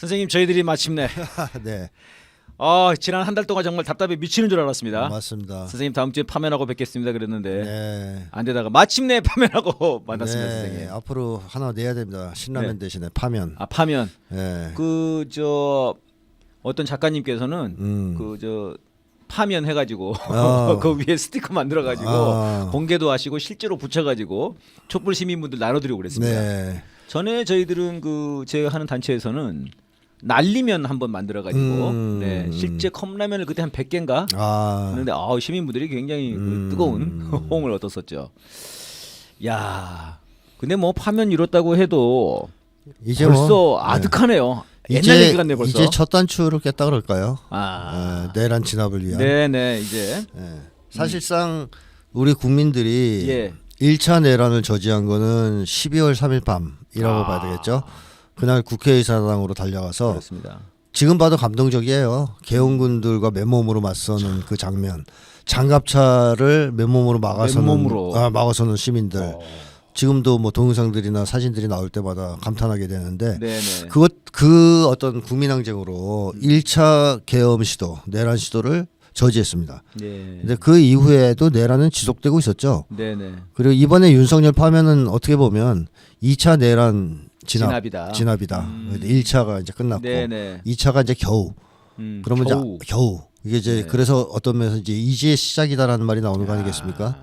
선생님 저희들이 마침내 네, 아 지난 한 달 동안 정말 답답해 미치는 줄 알았습니다. 맞습니다. 선생님 다음 주에 파면하고 뵙겠습니다 그랬는데 네. 안 되다가 마침내 파면하고 만났습니다 네, 선생님. 앞으로 하나 내야 됩니다. 신라면 네. 대신에 파면. 아 파면 네. 그 저 어떤 작가님께서는 음. 그 저 파면 해가지고 아. 그 위에 스티커 만들어가지고 아. 공개도 하시고 실제로 붙여가지고 촛불 시민분들 나눠드리고 그랬습니다. 네. 전에 저희들은 그 제가 하는 단체에서는 날리면 한번 만들어 가지고 음. 네, 실제 컵라면을 그때 한 100개인가 아. 했는데 아 시민분들이 굉장히 그 음. 뜨거운 호응을 얻었었죠. 야, 근데 뭐 파면 이뤘다고 해도 이제 벌써 뭐, 아득하네요. 네. 옛날 얘기 같네 벌써. 이제 첫 단추를 깼다 그럴까요? 아, 어, 내란 진압을 위한. 네 네 이제 네. 사실상 우리 국민들이 예. 1차 내란을 저지한 거는 12월 3일 밤이라고 아. 봐야 되겠죠. 그날 국회의사당으로 달려가서 그렇습니다. 지금 봐도 감동적이에요. 개헌군들과 맨몸으로 맞서는 그 장면. 장갑차를 맨몸으로 막아서는 맨몸으로. 아, 막아서는 시민들. 어, 지금도 뭐 동영상들이나 사진들이 나올 때마다 감탄하게 되는데 네네. 그것 그 어떤 국민항쟁으로 1차 계엄 시도, 내란 시도를 저지했습니다. 네. 근데 그 이후에도 내란은 지속되고 있었죠. 네네. 그리고 이번에 윤석열 파면은 어떻게 보면 2차 내란 진압, 진압 이다. 진압이다. 음. 1차가 이제 끝났고 네네. 2차가 이제 겨우. 음, 그러면 겨우. 이제 겨우 이게 이제 네. 그래서 어떤 면에서 이제 이지의 시작이다라는 말이 나오는 거 아니겠습니까?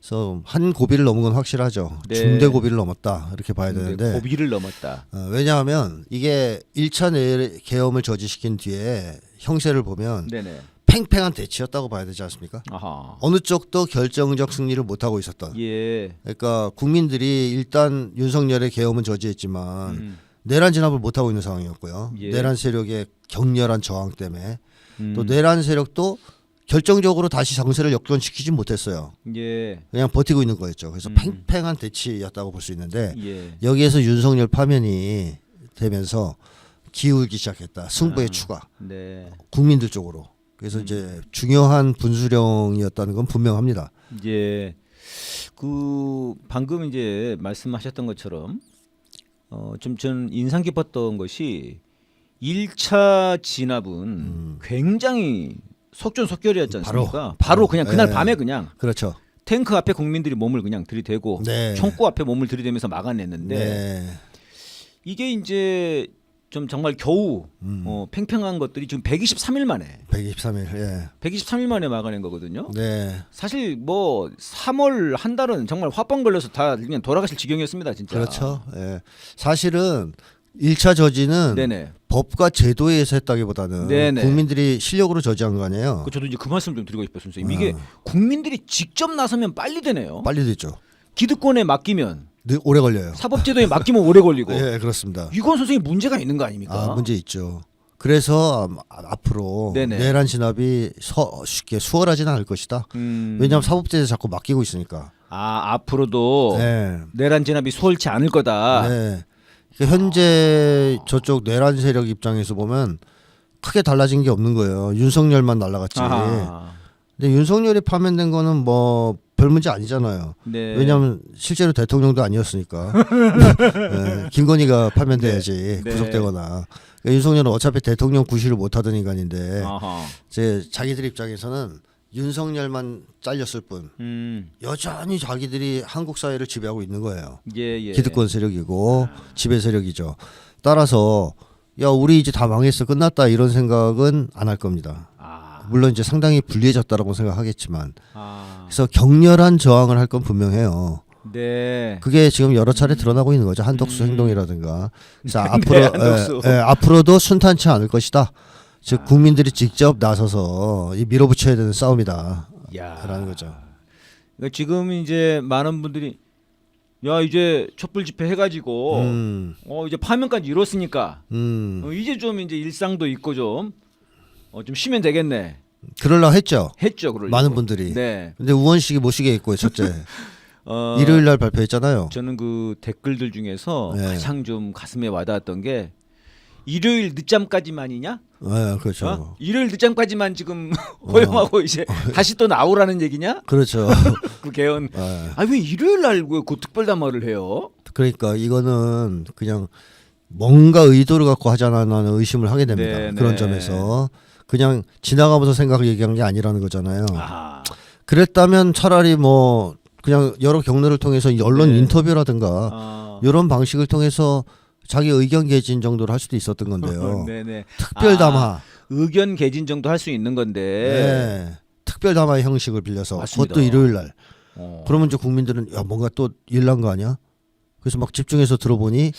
그래서 한 고비를 넘은 건 확실하죠. 네. 중대 고비를 넘었다 이렇게 봐야 되는데 고비를 넘었다. 어, 왜냐하면 이게 1차 내 계엄을 저지시킨 뒤에 형세를 보면 네네. 팽팽한 대치였다고 봐야 되지 않습니까? 아하. 어느 쪽도 결정적 승리를 못 하고 있었던. 예. 그러니까 국민들이 일단 윤석열의 계엄은 저지했지만 음. 내란 진압을 못 하고 있는 상황이었고요. 예. 내란 세력의 격렬한 저항 때문에 음. 또 내란 세력도 결정적으로 다시 정세를 역전시키지 못했어요. 예. 그냥 버티고 있는 거였죠. 그래서 음. 팽팽한 대치였다고 볼 수 있는데 예. 여기에서 윤석열 파면이 되면서 기울기 시작했다. 승부의 아. 추가 네. 국민들 쪽으로. 그래서 음. 이제 중요한 분수령이었다는 건 분명합니다. 예. 그 방금 이제 말씀하셨던 것처럼 어좀 전 인상 깊었던 것이 1차 진압은 음. 굉장히 속전속결이었지 바로. 않습니까? 바로, 그냥 그날 네. 밤에 그냥 그렇죠. 탱크 앞에 국민들이 몸을 그냥 들이대고 네. 총구 앞에 몸을 들이대면서 막아냈는데 네. 이게 이제 좀 정말 겨우 음. 어, 팽팽한 것들이 지금 123일 만에 123일. 예. 123일 만에 막아낸 거거든요. 네. 사실 뭐 3월 한 달은 정말 화빵 걸려서 다 그냥 돌아가실 지경이었습니다, 진짜. 그렇죠. 예. 사실은 1차 저지는 네네. 법과 제도에 의해서 했다기보다는 네네. 국민들이 실력으로 저지한 거 아니에요. 그 저도 이제 그 말씀 좀 드리고 싶어요, 선생님. 어. 이게 국민들이 직접 나서면 빨리 되네요. 빨리 됐죠. 기득권에 맡기면 늘 오래 걸려요. 사법제도에 맡기면 오래 걸리고. 예, 그렇습니다. 이건 선생님 문제가 있는 거 아닙니까? 아, 문제 있죠. 그래서 아, 앞으로 네네. 내란 진압이 서, 쉽게 수월하지는 않을 것이다. 음. 왜냐하면 사법제에 자꾸 맡기고 있으니까. 아 앞으로도 네. 내란 진압이 수월치 않을 거다. 네. 그러니까 현재 저쪽 내란 세력 입장에서 보면 크게 달라진 게 없는 거예요. 윤석열만 날라갔지. 아하. 근데 윤석열이 파면된 거는 뭐 별 문제 아니잖아요. 네. 왜냐하면 실제로 대통령도 아니었으니까. 네, 김건희가 파면돼야지 네. 네. 구속되거나. 그러니까 윤석열은 어차피 대통령 구실을 못하던 인간인데 아하. 이제 자기들 입장에서는 윤석열만 잘렸을 뿐 음. 여전히 자기들이 한국 사회를 지배하고 있는 거예요. 예, 예. 기득권 세력이고 지배 세력이죠. 따라서 야 우리 이제 다 망했어 끝났다 이런 생각은 안 할 겁니다. 아. 물론 이제 상당히 불리해졌다라고 생각하겠지만 아. 그래서 격렬한 저항을 할 건 분명해요. 네. 그게 지금 여러 차례 드러나고 있는 거죠. 한덕수 음. 행동이라든가. 그래서 네, 앞으로 한덕수. 예, 예, 앞으로도 순탄치 않을 것이다. 즉 아. 국민들이 직접 나서서 이 밀어붙여야 되는 싸움이다라는 야. 거죠. 그러니까 지금 이제 많은 분들이 야 이제 촛불 집회 해가지고 음, 어 이제 파면까지 이뤘으니까 음, 어, 이제 좀 이제 일상도 있고 좀 어, 좀 쉬면 되겠네 그럴라 했죠. 했죠 그럴 많은 분들이. 네 근데 우원식이 못 쉬게 했고요. 첫째 어, 일요일 날 발표했잖아요. 저는 그 댓글들 중에서 네. 가장 좀 가슴에 와닿았던 게 일요일 늦잠까지만이냐? 네, 그렇죠. 어? 일요일 늦잠까지만 지금 허용하고 이제 다시 또 나오라는 얘기냐? 그렇죠. 그 개헌. 예. 아왜 일요일 날그 특별 담화를 해요? 그러니까 이거는 그냥 뭔가 의도를 갖고 하잖아라는 의심을 하게 됩니다. 네, 그런 네. 점에서 그냥 지나가면서 생각을 얘기한 게 아니라는 거잖아요. 아, 그랬다면 차라리 뭐 그냥 여러 경로를 통해서 언론 네. 인터뷰라든가 아. 이런 방식을 통해서 자기 의견 개진 정도를 할 수도 있었던 건데요. 네네. 특별 아, 담화, 의견 개진 정도 할 수 있는 건데. 네. 특별 담화 형식을 빌려서 맞습니다. 그것도 일요일 날. 어. 그러면 이제 국민들은 야 뭔가 또 일난 거 아니야? 그래서 막 집중해서 들어보니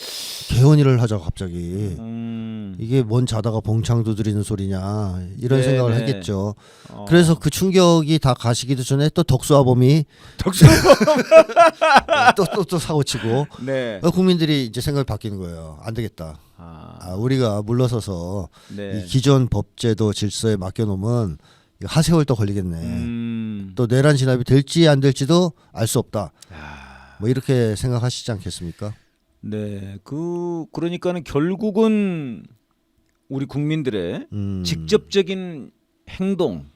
개헌일을 하자고 갑자기 음. 이게 뭔 자다가 봉창 두드리는 소리냐 이런 네, 생각을 네. 했겠죠. 어. 그래서 그 충격이 다 가시기도 전에 또 덕수아범이 덕수. 또또 또 사고치고 네. 어, 국민들이 이제 생각이 바뀌는 거예요. 안 되겠다. 아, 아, 우리가 물러서서 네. 이 기존 법제도 질서에 맡겨놓으면 하세월 또 걸리겠네. 음. 또 내란 진압이 될지 안 될지도 알 수 없다. 아, 뭐 이렇게 생각하시지 않겠습니까? 네. 그 그러니까는 결국은 우리 국민들의 음, 직접적인 행동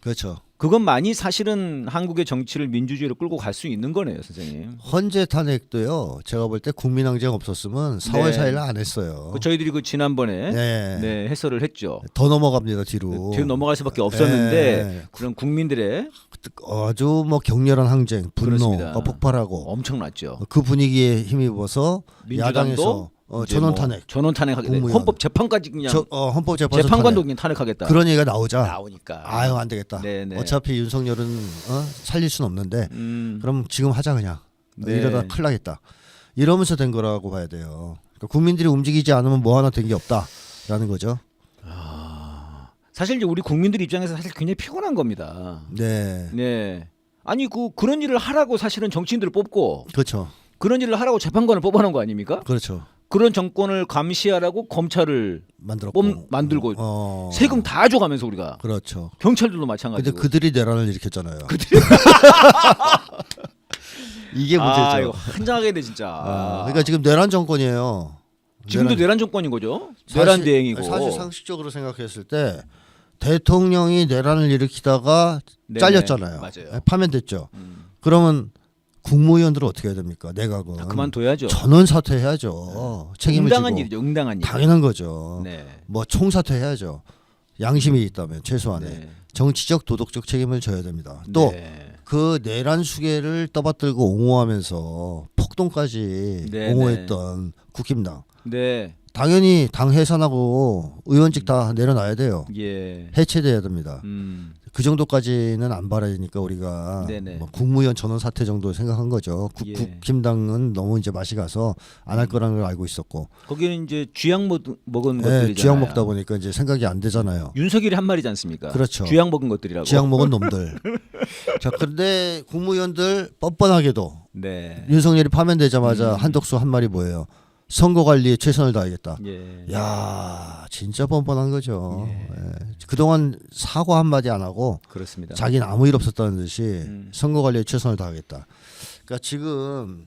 그렇죠. 그것만이 사실은 한국의 정치를 민주주의로 끌고 갈 수 있는 거네요, 선생님. 헌재 탄핵도요. 제가 볼 때 국민항쟁 없었으면 4월 네. 4일 안 했어요. 그 저희들이 그 지난번에 네. 네, 해설을 했죠. 더 넘어갑니다 뒤로. 뒤로 넘어갈 수밖에 없었는데 네. 그런 국민들의 아주 뭐 격렬한 항쟁, 분노가 그렇습니다. 폭발하고 엄청났죠. 그 분위기에 힘입어서 민주당도 야당에서 어, 전원 뭐 탄핵, 전원 탄핵하게 돼. 국무위원. 헌법 재판까지 그냥 저, 어, 헌법 재판소 재판관도 탄핵. 그냥 탄핵하겠다. 그런 얘기가 나오자. 나오니까. 아유 안 되겠다. 네네. 어차피 윤석열은 어? 살릴 순 없는데 음, 그럼 지금 하자 그냥. 네. 이러다 큰일 나겠다. 이러면서 된 거라고 봐야 돼요. 그러니까 국민들이 움직이지 않으면 뭐 하나 된 게 없다라는 거죠. 사실 이제 우리 국민들 입장에서 사실 굉장히 피곤한 겁니다. 네, 네. 아니 그 그런 일을 하라고 사실은 정치인들을 뽑고 그렇죠, 그런 일을 하라고 재판관을 뽑아놓은 거 아닙니까? 그렇죠. 그런 정권을 감시하라고 검찰을 만들었고 뽑 만들고 어, 세금 다 줘가면서 우리가 그렇죠. 경찰들도 근데 마찬가지고. 그들이 내란을 일으켰잖아요. 이게 아 이거 문제죠. 한장하겠네 진짜. 아, 그러니까 지금 내란 정권이에요. 지금도 내란- 정권인 거죠. 사실- 내란 대행이고. 사실 상식적으로 생각했을 때 대통령이 내란을 일으키다가 네네. 잘렸잖아요. 맞아요. 파면됐죠. 음. 그러면 국무위원들은 어떻게 해야 됩니까? 내각은 아, 그만둬야죠. 전원 사퇴해야죠. 책임을 응당한 지고 일이죠. 응당한 일. 당연한 거죠. 네. 뭐 총사퇴해야죠. 양심이 있다면 최소한의 네. 정치적 도덕적 책임을 져야 됩니다. 또그 네. 내란 수계를 떠받들고 옹호하면서 폭동까지 네, 옹호했던 국힘당 네. 당연히 당 해산하고 의원직 다 내려놔야 돼요. 예. 해체돼야 됩니다. 음. 그 정도까지는 안 바라니까 우리가 네네. 뭐 국무위원 전원 사퇴 정도 생각한 거죠. 국, 예. 국힘당은 너무 이제 맛이 가서 안 할 거라는 걸 알고 있었고, 거기는 이제 쥐약 먹, 먹은 예, 것들이잖아요. 쥐약 먹다 보니까 이제 생각이 안 되잖아요. 윤석열이 한 말이지 않습니까? 그렇죠. 쥐약 먹은 것들이라고. 쥐약 먹은 놈들. 자, 그런데 국무위원들 뻔뻔하게도 네. 윤석열이 파면되자마자 음. 한덕수 한 말이 뭐예요? 선거 관리에 최선을 다하겠다. 예. 야, 진짜 뻔뻔한 거죠. 예. 예. 그동안 사과 한 마디 안 하고 그렇습니다. 자기는 아무 일 없었다는 듯이 음. 선거 관리에 최선을 다하겠다. 그러니까 지금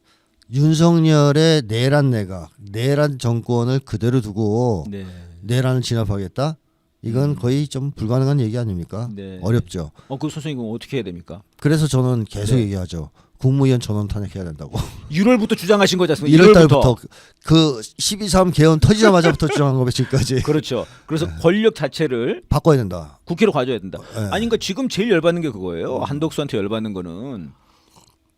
윤석열의 내란 내각, 내란 정권을 그대로 두고 네. 내란을 진압하겠다? 이건 음. 거의 좀 불가능한 얘기 아닙니까? 네. 어렵죠. 어, 그 선생님 어떻게 해야 됩니까? 그래서 저는 계속 네. 얘기하죠. 국무위원 전원 탄핵해야 된다고. 1월부터 주장하신 거지 않습니까? 1월 1월부터. 달부터 그 12.3 개헌 터지자마자부터 주장한 거ပဲ지금까지 그렇죠. 그래서 네. 권력 자체를 바꿔야 된다. 국회로 가져야 된다. 예. 아니 그러니까 지금 제일 열받는 게 그거예요. 한덕수한테 열받는 거는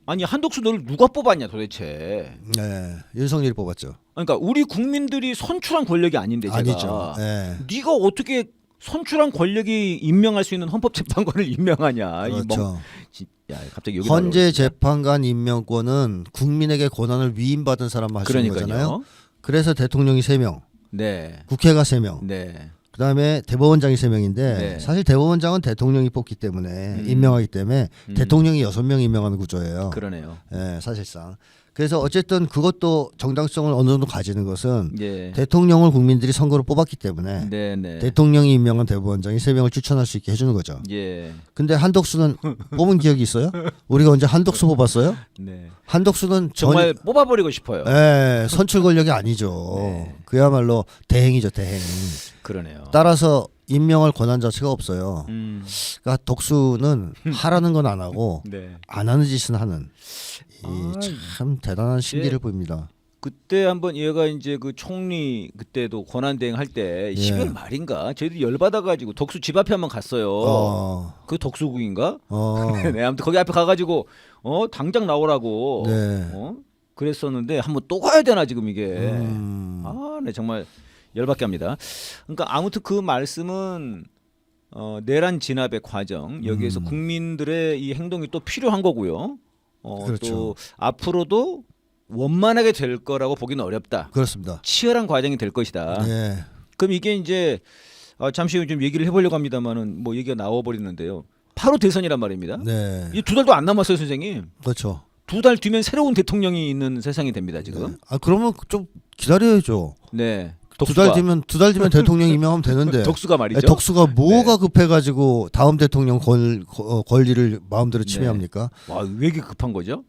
아니 한덕수 너를 누가 뽑았냐 도대체. 네, 윤석열이 뽑았죠. 그러니까 우리 국민들이 선출한 권력이 아닌데 제가 아니죠. 네. 네가 어떻게 선출한 권력이 임명할 수 있는 헌법재판관을 임명하냐. 이 멍... 그렇죠. 지- 야, 갑자기 여기 헌재. 재판관 임명권은 국민에게 권한을 위임받은 사람만 있는 거잖아요. 그러니까요. 그래서 대통령이 3명, 네. 국회가 3명, 네. 그다음에 대법원장이 3명인데 네. 사실 대법원장은 대통령이 뽑기 때문에 음. 임명하기 때문에 음. 대통령이 6명 임명하는 구조예요. 그러네요. 예, 사실상. 그래서 어쨌든 그것도 정당성을 어느 정도 가지는 것은 예. 대통령을 국민들이 선거로 뽑았기 때문에 네, 네. 대통령이 임명한 대법원장이 3명을 추천할 수 있게 해주는 거죠. 예. 근데 한덕수는 뽑은 기억이 있어요? 우리가 언제 한덕수 뽑았어요? 네. 한덕수는 정말 뽑아버리고 싶어요. 전, 예, 선출 권력이 아니죠. 네. 그야말로 대행이죠, 대행. 그러네요. 따라서 임명할 권한 자체가 없어요. 음. 그러니까 덕수는 하라는 건 안 하고 네. 안 하는 짓은 하는 아, 이참 대단한 신기를 예. 보입니다. 그때 한번 얘가 이제 그 총리 그때도 권한 대행 할때 예. 12월 말인가 저희들이 열 받아 가지고 덕수 집 앞에 한번 갔어요. 어. 그 덕수궁인가? 어. 네, 아무튼 거기 앞에 가가지고 어 당장 나오라고 네. 어 그랬었는데 한번 또 가야 되나 지금 이게 음. 아, 네 정말 열받게 합니다. 그러니까 아무튼 그 말씀은 어, 내란 진압의 과정 여기에서 음. 국민들의 이 행동이 또 필요한 거고요. 어, 그렇죠. 또 앞으로도 원만하게 될 거라고 보기는 어렵다. 그렇습니다. 치열한 과정이 될 것이다. 네. 그럼 이게 이제 어, 잠시 후좀 얘기를 해보려고 합니다만은 뭐 얘기가 나와 버리는데요. 바로 대선이란 말입니다. 네. 이두 달도 안 남았어요, 선생님. 그렇죠. 두 달 뒤면 새로운 대통령이 있는 세상이 됩니다, 지금. 네. 아 그러면 좀 기다려야죠. 네. 두 달 뒤면 두 달 뒤면 대통령 임명하면 되는데. 덕수가 말이죠. 네, 덕수가 뭐가 네. 급해가지고 다음 대통령 권, 거- 권리를 마음대로 네. 침해합니까? 와, 왜 이렇게 급한 거죠?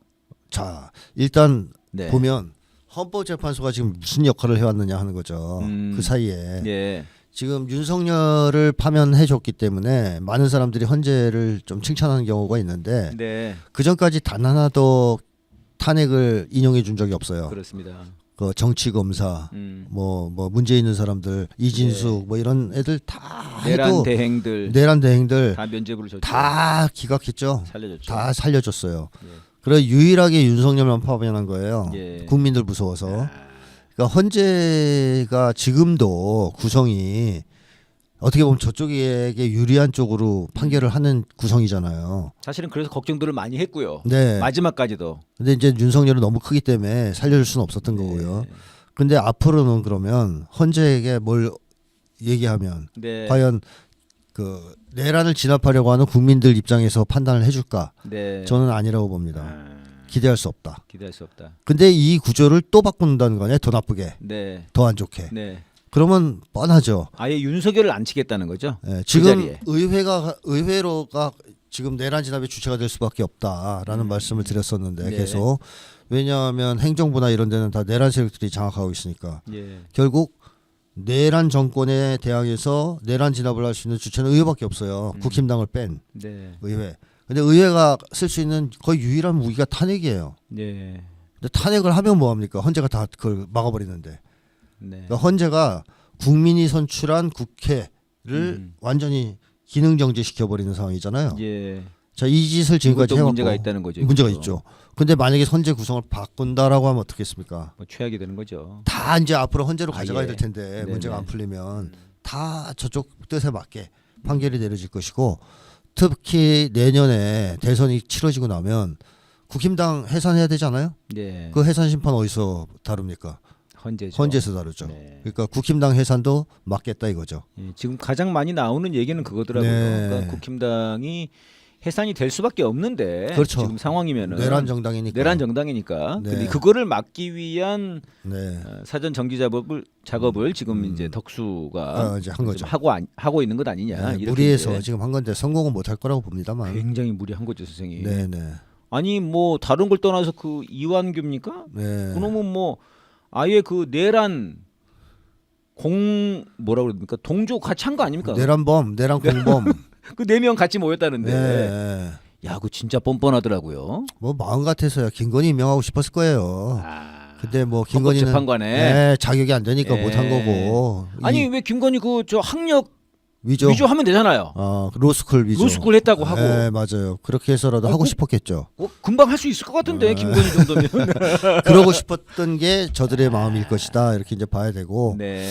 자 일단 네. 보면 헌법재판소가 지금 무슨 역할을 해왔느냐 하는 거죠. 음. 그 사이에 예. 지금 윤석열을 파면해줬기 때문에 많은 사람들이 헌재를 좀 칭찬하는 경우가 있는데 네. 그 전까지 단 하나도 탄핵을 인용해 준 적이 없어요. 그렇습니다. 그 정치 검사 음. 뭐 뭐 문제 있는 사람들 이진숙 뭐 이런 애들 다 네. 내란 해도 대행들 내란 대행들 다 면죄부를 줬죠. 다 기각했죠. 살려줬죠. 다 살려줬어요. 예. 그래 유일하게 윤석열만 파면한 거예요. 예. 국민들 무서워서. 아, 그러니까 헌재가 지금도 구성이 어떻게 보면 저쪽에게 유리한 쪽으로 판결을 하는 구성이잖아요. 사실은 그래서 걱정들을 많이 했고요. 네. 마지막까지도. 근데 이제 윤석열은 너무 크기 때문에 살려줄 수는 없었던 거고요. 근데 앞으로는 그러면 헌재에게 뭘 얘기하면 네. 과연 그 내란을 진압하려고 하는 국민들 입장에서 판단을 해줄까? 네. 저는 아니라고 봅니다. 아, 기대할 수 없다. 기대할 수 없다. 근데 이 구조를 또 바꾼다는 거 아니야? 더 나쁘게, 네. 더 안 좋게. 네. 그러면 뻔하죠. 아예 윤석열을 안 치겠다는 거죠. 예, 지금 자리에. 의회가 의회로가 지금 내란 진압의 주체가 될 수밖에 없다라는 말씀을 드렸었는데 음. 네. 계속 왜냐하면 행정부나 이런 데는 다 내란 세력들이 장악하고 있으니까 예. 결국 내란 정권에 대항해서 내란 진압을 할 수 있는 주체는 의회밖에 없어요. 음. 국힘당을 뺀 네. 의회. 근데 의회가 쓸 수 있는 거의 유일한 무기가 탄핵이에요. 예. 근데 탄핵을 하면 뭐 합니까? 헌재가 다 그걸 막아버리는데. 네. 그러니까 헌재가 국민이 선출한 국회를 음. 완전히 기능 정지시켜 버리는 상황이잖아요. 예. 자, 이 짓을 지금까지 해왔고 문제가 있다는 거죠. 문제가 이것도. 있죠. 근데 만약에 헌재 구성을 바꾼다라고 하면 어떻겠습니까? 뭐 최악이 되는 거죠. 다 이제 앞으로 헌재로 아, 가져가야 예. 될 텐데 네네. 문제가 안 풀리면 다 저쪽 뜻에 맞게 판결이 내려질 것이고 특히 내년에 대선이 치러지고 나면 국힘당 해산해야 되잖아요. 네. 그 해산 심판 어디서 다룹니까? 헌재죠. 헌재에서 다루죠. 네. 그러니까 국힘당 해산도 막겠다 이거죠. 예, 지금 가장 많이 나오는 얘기는 그거더라고요. 네. 그러니까 국힘당이 해산이 될 수밖에 없는데 그렇죠. 지금 상황이면은 내란 정당이니까. 내란 정당이니까. 네. 근데 그거를 막기 위한 네. 어, 사전 정지 작업을 작업을 지금 음. 이제 덕수가 아, 이제 한좀 거죠. 하고 안- 하고 있는 것 아니냐. 네, 무리해서 지금 한 건데 성공은 못할 거라고 봅니다만. 굉장히 무리한 거죠, 선생님. 네, 네. 아니 뭐 다른 걸 떠나서 그 이완규입니까? 네. 그놈은 뭐 아예 그 내란 공 뭐라 그럽니까 동조 같이 한 거 아닙니까? 내란범, 내란 공범. 그 네 명 같이 모였다는데. 네. 야, 그 진짜 뻔뻔하더라고요. 뭐 마음 같아서야 김건희 임명하고 싶었을 거예요. 아, 근데 뭐 김건희는 헌법재판관에. 네, 자격이 안 되니까 예. 못한 거고. 아니 이왜 김건희 그 저 학력 위조. 위조 하면 되잖아요. 어, 로스쿨 위조. 로스쿨 했다고 하고 네, 맞아요. 그렇게 해서라도 어, 하고 그- 싶었겠죠. 어, 금방 할 수 있을 것 같은데 아. 김건희 정도면. 그러고 싶었던 게 저들의 마음일 것이다. 이렇게 이제 봐야 되고. 네.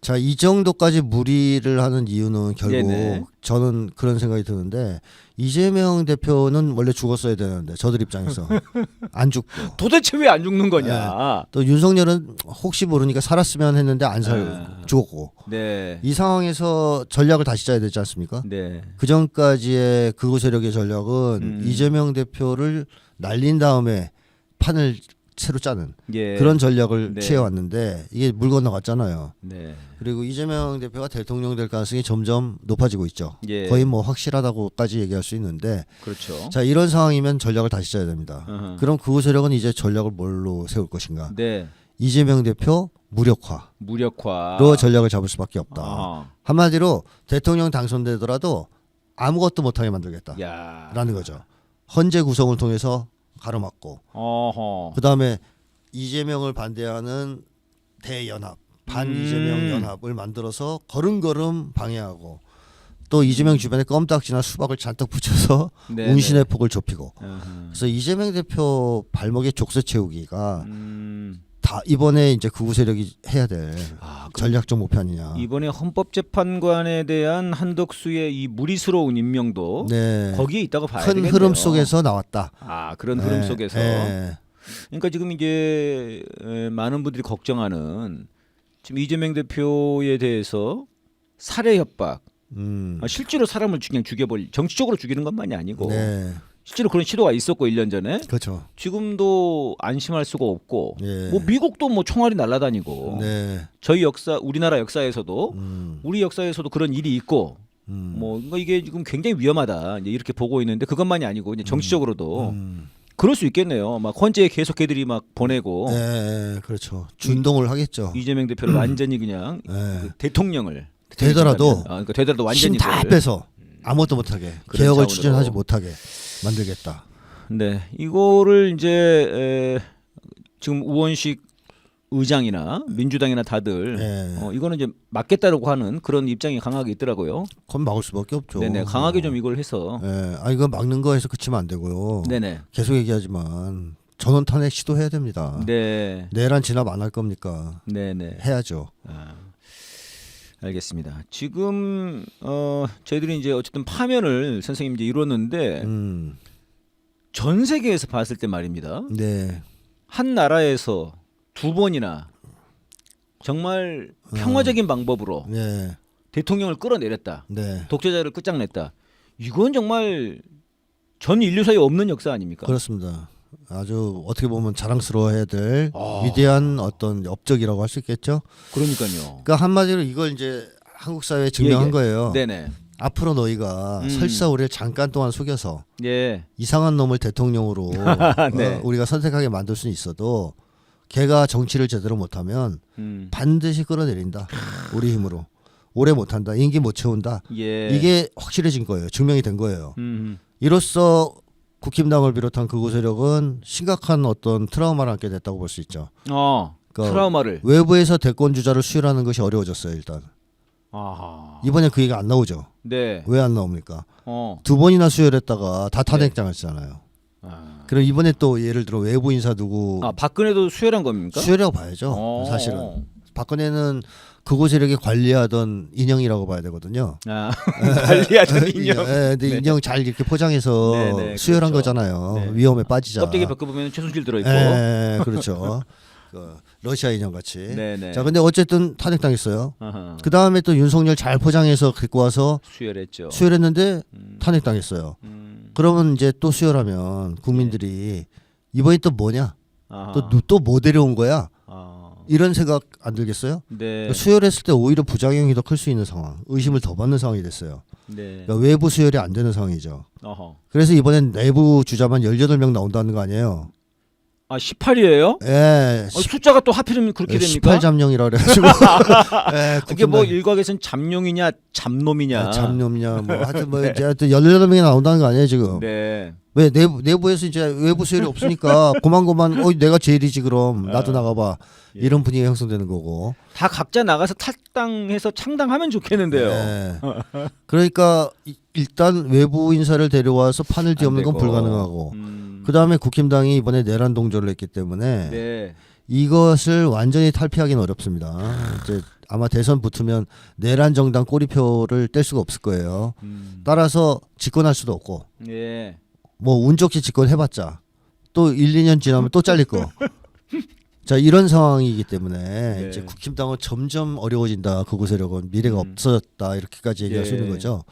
자, 이 정도까지 무리를 하는 이유는 결국 네네. 저는 그런 생각이 드는데 이재명 대표는 원래 죽었어야 되는데 저들 입장에서 안 죽고 도대체 왜 안 죽는 거냐? 또 윤석열은 혹시 모르니까 살았으면 했는데 안살 아. 죽었고 네. 이 상황에서 전략을 다시 짜야 되지 않습니까? 네. 그 전까지의 극우 세력의 전략은 음. 이재명 대표를 날린 다음에 판을 새로 짜는 예. 그런 전략을 네. 취해왔는데 이게 물 건너갔잖아요. 네. 그리고 이재명 대표가 대통령 될 가능성이 점점 높아지고 있죠. 예. 거의 뭐 확실하다고까지 얘기할 수 있는데 그렇죠. 자 이런 상황이면 전략을 다시 짜야 됩니다. 어허. 그럼 그우 세력은 이제 전략을 뭘로 세울 것인가? 네. 이재명 대표 무력화로 무력화. 전략을 잡을 수밖에 없다. 아. 한마디로 대통령 당선되더라도 아무것도 못하게 만들겠다라는 야. 거죠. 헌재 구성을 통해서 가로막고 어허. 그 다음에 이재명을 반대하는 대연합 반 음. 이재명 연합을 만들어서 걸음걸음 방해하고 또 이재명 주변에 껌딱지나 수박을 잔뜩 붙여서 네, 운신의 폭을 좁히고 네. 어허. 그래서 이재명 대표 발목에 족쇄 채우기가 음. 다 이번에 이제 극우 세력이 해야 될 아, 전략적 목표 아니냐. 이번에 헌법재판관에 대한 한덕수의 이 무리스러운 임명도 네. 거기에 있다고 봐야 큰 되겠네요. 흐름 속에서 나왔다. 아 그런 흐름 네, 속에서 네. 그러니까 지금 이제 에, 많은 분들이 걱정하는 지금 이재명 대표에 대해서 살해 협박 음. 아, 실제로 사람을 그냥 죽여버리 정치적으로 죽이는 것만이 아니고 네. 실제로 그런 시도가 있었고 1년 전에 그렇죠. 지금도 안심할 수가 없고 예. 뭐 미국도 뭐 총알이 날아다니고 네. 저희 역사 우리나라 역사에서도 음. 우리 역사에서도 그런 일이 있고 음. 뭐 그러니까 이게 지금 굉장히 위험하다 이제 이렇게 보고 있는데 그것만이 아니고 이제 정치적으로도 음. 그럴 수 있겠네요. 막 헌재 계속 걔들이 막 보내고 네, 그렇죠. 준동을 하겠죠. 이재명 대표를 완전히 그냥 네. 그 대통령을 되더라도 아, 그러니까 되더라도 완전히 힘다 빼서 아무것도 못하게 개혁을 차원으로. 추진하지 못하게 만들겠다. 네 이거를 이제 에, 지금 우원식 의장이나 민주당이나 다들 네. 어, 이거는 이제 막겠다라고 하는 그런 입장이 강하게 있더라고요. 그건 막을 수밖에 없죠. 네네 강하게 좀 이걸 해서 예, 아 이거 막는 거에서 그치면 안 되고요. 네네 계속 얘기하지만 전원 탄핵 시도해야 됩니다. 네 내란 진압 안 할 겁니까? 네네 해야죠. 아, 알겠습니다. 지금 어 저희들이 이제 어쨌든 파면을 선생님 이제 이뤘는데 음, 전 세계에서 봤을 때 말입니다. 네, 한 나라에서 두 번이나 정말 평화적인 방법으로 네, 대통령을 끌어내렸다. 네. 독재자를 끝장냈다. 이건 정말 전 인류사에 없는 역사 아닙니까? 그렇습니다. 아주 어떻게 보면 자랑스러워해야 될 아. 위대한 어떤 업적이라고 할 수 있겠죠. 그러니까요. 그러니까 한마디로 이걸 이제 한국 사회에 증명한 예, 예. 거예요. 네네. 앞으로 너희가 음. 설사 우리를 잠깐 동안 속여서 예. 이상한 놈을 대통령으로 네. 어, 우리가 선택하게 만들 수는 있어도 걔가 정치를 제대로 못하면 음. 반드시 끌어내린다. 우리 힘으로 오래 못한다. 임기 못 채운다. 예. 이게 확실해진 거예요. 증명이 된 거예요. 음. 이로써 국힘당을 비롯한 극우 세력은 심각한 어떤 트라우마를 안게 됐다고 볼 수 있죠. 어. 그러니까 트라우마를. 외부에서 대권 주자를 수혈하는 것이 어려워졌어요. 일단 아하. 이번에 그 얘기가 안 나오죠. 네. 왜 안 나옵니까? 어. 두 번이나 수혈했다가 다 탄핵당했잖아요. 아. 그럼 이번에 또 예를 들어 외부 인사 누구 아 박근혜도 수혈한 겁니까? 수혈이라고 봐야죠. 어. 사실은 박근혜는 극우 세력이 관리하던 인형이라고 봐야 되거든요. 아 관리하던 인형. 예, 근데 네. 인형 잘 이렇게 포장해서 네, 네, 수혈한 그렇죠. 거잖아요. 네. 위험에 빠지자. 껍데기 벗겨 보면 최순실 들어 있고. 예, 그렇죠. 그 러시아 인형 같이. 네네. 자, 근데 어쨌든 탄핵당했어요. 그 다음에 또 윤석열 잘 포장해서 갖고 와서 수혈했죠. 수혈했는데 음. 탄핵당했어요. 음. 그러면 이제 또 수혈하면 국민들이 이번이 또 뭐냐? 아하. 또또 뭐 데려온 거야? 아. 이런 생각 안 들겠어요? 네. 수혈했을 때 오히려 부작용이 더 클 수 있는 상황, 의심을 더 받는 상황이 됐어요. 네. 그러니까 외부 수혈이 안 되는 상황이죠. 어허. 그래서 이번엔 내부 주자만 18명 나온다는 거 아니에요? 아 18이에요? 예. 어, 숫자가 또 하필이면 그렇게 됩니까? 18 잠룡이라 그래가지고 예, 그게 뭐 일각에서는 잡룡이냐 잡놈이냐. 아, 잡념이냐 뭐 하여튼 뭐 이제 하여튼 18명이 나온다는 거 아니에요 지금 네. 왜 내부 내부에서 이제 외부 수혈이 없으니까 고만고만 어 내가 제일이지 그럼 나도 나가봐 예. 이런 분위기 가 형성되는 거고 다 각자 나가서 탈당해서 창당하면 좋겠는데요. 네. 그러니까 이- 일단 외부 인사를 데려와서 판을 뒤엎는 건 되고. 불가능하고 음. 그 다음에 국힘당이 이번에 내란 동조를 했기 때문에 네. 이것을 완전히 탈피하기는 어렵습니다. 이제 아마 대선 붙으면 내란 정당 꼬리표를 뗄 수가 없을 거예요. 음. 따라서 집권할 수도 없고 예. 뭐 운 좋게 집권 해봤자 또 1, 2년 지나면 또 잘릴 거. 자 이런 상황이기 때문에 네. 이제 국힘당은 점점 어려워진다. 극우 세력은 미래가 음. 없어졌다 이렇게까지 얘기할 수 예. 있는 거죠.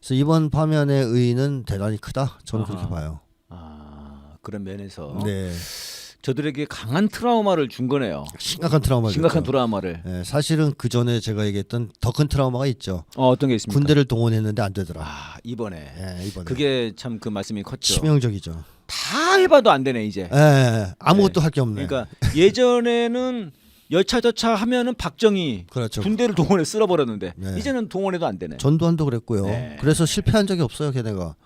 그래서 이번 파면의 의의는 대단히 크다. 저는. 그렇게 봐요. 아 그런 면에서 네, 저들에게 강한 트라우마를 준 거네요. 심각한 트라우마. 심각한 트라우마를. 네, 사실은 그 전에 제가 얘기했던 더 큰 트라우마가 있죠. 어, 어떤 게 있습니까? 군대를 동원했는데 안 되더라. 아 이번에 예, 이번에 그게 참 그 말씀이 컸죠. 치명적이죠. 다 해봐도 안 되네 이제. 예, 예, 아무것도 할 게 없네. 그러니까 예전에는 여차저차 하면은 박정희 그렇죠. 군대를 동원해 쓸어버렸는데 네. 이제는 동원해도 안 되네. 전두환도 그랬고요. 네. 그래서 실패한 적이 없어요, 걔네가.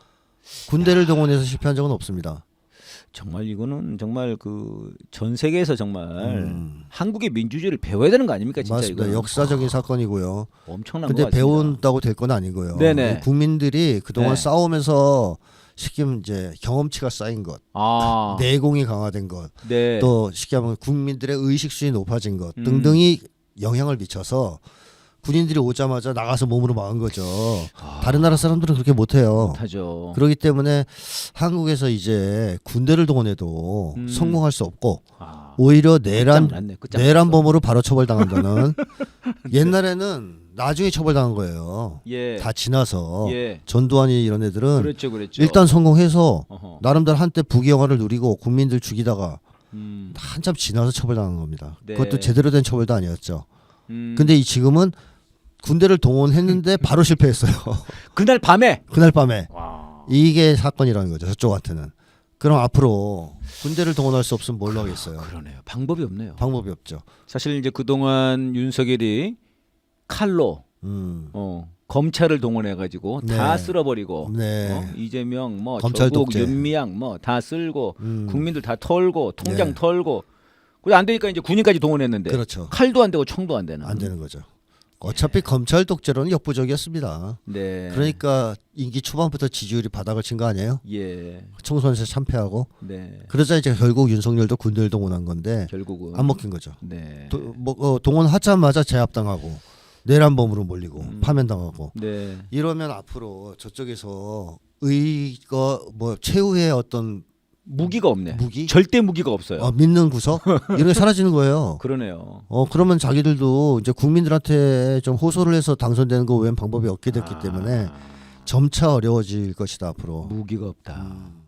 군대를 동원해서 실패한 적은 없습니다. 정말 이거는 정말 그 전 세계에서 정말 음. 한국의 민주주의를 배워야 되는 거 아닙니까 진짜 맞습니다. 이거 역사적인 사건이고요. 엄청난 근데 거 같습니다. 배운다고 될 건 아니고요. 네네. 국민들이 그동안 네. 싸우면서 쉽게 말하면 이제 경험치가 쌓인 것, 아, 내공이 강화된 것, 네. 또 쉽게 하면 국민들의 의식 수준이 높아진 것 음. 등등이 영향을 미쳐서 군인들이 오자마자 나가서 몸으로 막은 거죠. 아, 다른 나라 사람들은 그렇게 못해요. 못하죠. 그렇기 때문에 한국에서 이제 군대를 동원해도 음. 성공할 수 없고 아, 오히려 내란 끝장났네, 끝장났어. 내란범으로 바로 처벌당한다는 옛날에는 나중에 처벌당한 거예요. 예. 다 지나서 예. 전두환이 이런 애들은 그렇죠, 그렇죠. 일단 성공해서 어허. 나름대로 한때 부귀 영화를 누리고 국민들 죽이다가 음. 한참 지나서 처벌당한 겁니다. 네. 그것도 제대로 된 처벌도 아니었죠. 음. 근데 이 지금은 군대를 동원했는데 바로 실패했어요. 그날 밤에 그날 밤에 와. 이게 사건이라는 거죠. 저쪽한테는. 그럼 앞으로 군대를 동원할 수 없으면 뭘로 하겠어요. 그러네요. 방법이 없네요. 방법이 없죠. 사실 이제 그동안 윤석열이 칼로 음. 어, 검찰을 동원해 가지고 네. 다 쓸어버리고 네. 어, 이재명 뭐 검찰 조국 독재. 윤미향 뭐 다 쓸고 음. 국민들 다 털고 통장 네. 털고 그래 안 되니까 이제 군인까지 동원했는데 그렇죠. 칼도 안 되고 총도 안 되는 안 되는 거죠. 어차피 검찰 독재로는 역부족이었습니다. 네. 그러니까 임기 초반부터 지지율이 바닥을 친 거 아니에요? 예. 총선에서 참패하고 네. 그러자 이제 결국 윤석열도 군대를 동원한 건데 결국은 안 먹힌 거죠. 네. 도, 뭐, 어, 동원하자마자 제압당하고 내란범으로 몰리고 음. 파면당하고 네. 이러면 앞으로 저쪽에서 의거 뭐 최후의 어떤 무기가 없네. 무기 절대 무기가 없어요. 어, 믿는 구석 이런 게 사라지는 거예요. 그러네요. 어 그러면 자기들도 이제 국민들한테 좀 호소를 해서 당선되는 거 외엔 방법이 없게 됐기 아, 때문에 점차 어려워질 것이다 앞으로. 무기가 없다. 음.